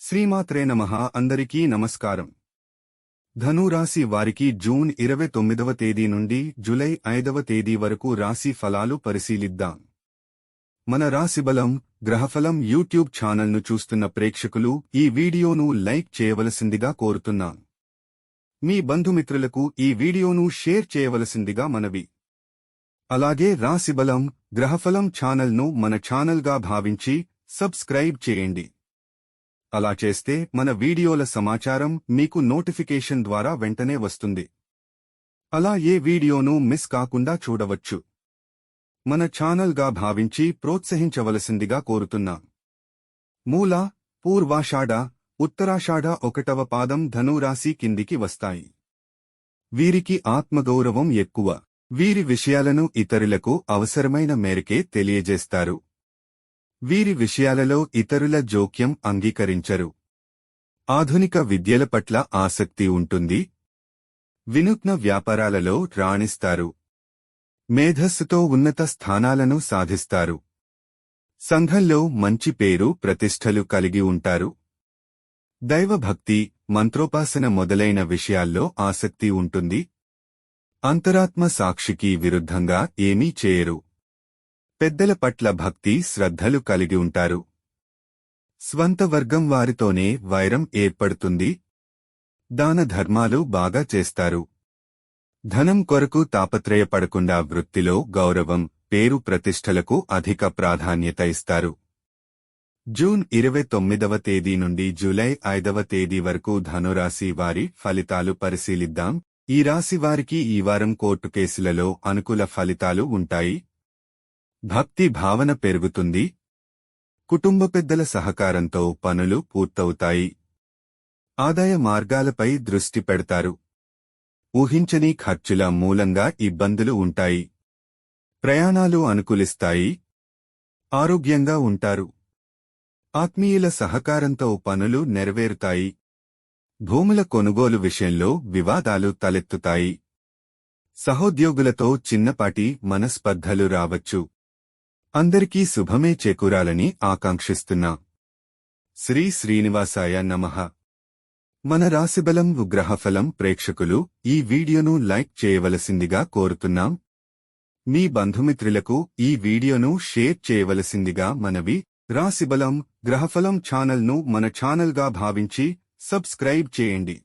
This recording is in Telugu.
శ్రీమాత్రే నమ. అందరికీ నమస్కారం. ధనురాశి వారికి జూన్ ఇరవై తొమ్మిదవ తేదీ నుండి జులై ఐదవ తేదీ వరకు రాశి ఫలాలు పరిశీలిద్దాం. మన రాశిబలం గ్రహఫలం యూట్యూబ్ ఛానల్ను చూస్తున్న ప్రేక్షకులు ఈ వీడియోను లైక్ చేయవలసిందిగా కోరుతున్నాం. మీ బంధుమిత్రులకు ఈ వీడియోను షేర్ చేయవలసిందిగా మనవి. అలాగే రాశిబలం గ్రహఫలం ఛానల్ను మన ఛానల్గా భావించి సబ్స్క్రైబ్ చేయండి. అలా చేస్తే మన వీడియోల సమాచారం మీకు నోటిఫికేషన్ ద్వారా వెంటనే వస్తుంది. అలా ఏ వీడియోను మిస్ కాకుండా చూడవచ్చు. మన ఛానల్గా భావించి ప్రోత్సహించవలసిందిగా కోరుతున్నా. మూల పూర్వాషాఢ ఉత్తరాషాఢ ఒకటవ పాదం ధనురాశి కిందికి వస్తాయి. వీరికి ఆత్మగౌరవం ఎక్కువ. వీరి విషయాలను ఇతరులకు అవసరమైన మేరకే తెలియజేస్తారు. వీరి విషయాలలో ఇతరుల జోక్యం అంగీకరించరు. ఆధునిక విద్యల పట్ల ఆసక్తి ఉంటుంది. వినూత్న వ్యాపారాలలో రాణిస్తారు. మేధస్సుతో ఉన్నత స్థానాలను సాధిస్తారు. సంఘంలో మంచి పేరు ప్రతిష్టలు కలిగి ఉంటారు. దైవభక్తి మంత్రోపాసన మొదలైన విషయాల్లో ఆసక్తి ఉంటుంది. అంతరాత్మ సాక్షికి విరుద్ధంగా ఏమీ చేయరు. పెద్దల పట్ల భక్తి శ్రద్ధలు కలిగి ఉంటారు. స్వంత వర్గం వారితోనే వైరం ఏర్పడుతుంది. దాన ధర్మాలు బాగా చేస్తారు. ధనం కొరకు తాపత్రయపడకుండా వృత్తిలో గౌరవం పేరు ప్రతిష్టలకు అధిక ప్రాధాన్యత ఇస్తారు. జూన్ ఇరవై తొమ్మిదవ తేదీ నుండి జూలై ఐదవ తేదీ వరకు ధనురాశి వారి ఫలితాలు పరిశీలిద్దాం. ఈ రాశి వారికి ఈ వారం కోర్టు కేసులలో అనుకూల ఫలితాలు ఉంటాయి. భక్తి భావన పెరుగుతుంది. కుటుంబ పెద్దల సహకారంతో పనులు పూర్తవుతాయి. ఆదాయ మార్గాలపై దృష్టి పెడతారు. ఊహించని ఖర్చుల మూలంగా ఇబ్బందులు ఉంటాయి. ప్రయాణాలు అనుకూలిస్తాయి. ఆరోగ్యంగా ఉంటారు. ఆత్మీయుల సహకారంతో పనులు నెరవేరుతాయి. భూముల కొనుగోలు విషయంలో వివాదాలు తలెత్తుతాయి. సహోద్యోగులతో చిన్నపాటి మనస్పర్ధలు రావచ్చు. అందరికీ శుభమే చేకూరాలని ఆకాంక్షిస్తున్నా. శ్రీ శ్రీనివాసాయ నమః. మన రాశిబలం ఉగ్రహఫలం ప్రేక్షకులు ఈ వీడియోను లైక్ చేయవలసిందిగా కోరుతున్నాం. మీ బంధుమిత్రులకు ఈ వీడియోను షేర్ చేయవలసిందిగా మనవి. రాశిబలం గ్రహఫలం ఛానల్ను మన ఛానల్గా భావించి సబ్స్క్రైబ్ చేయండి.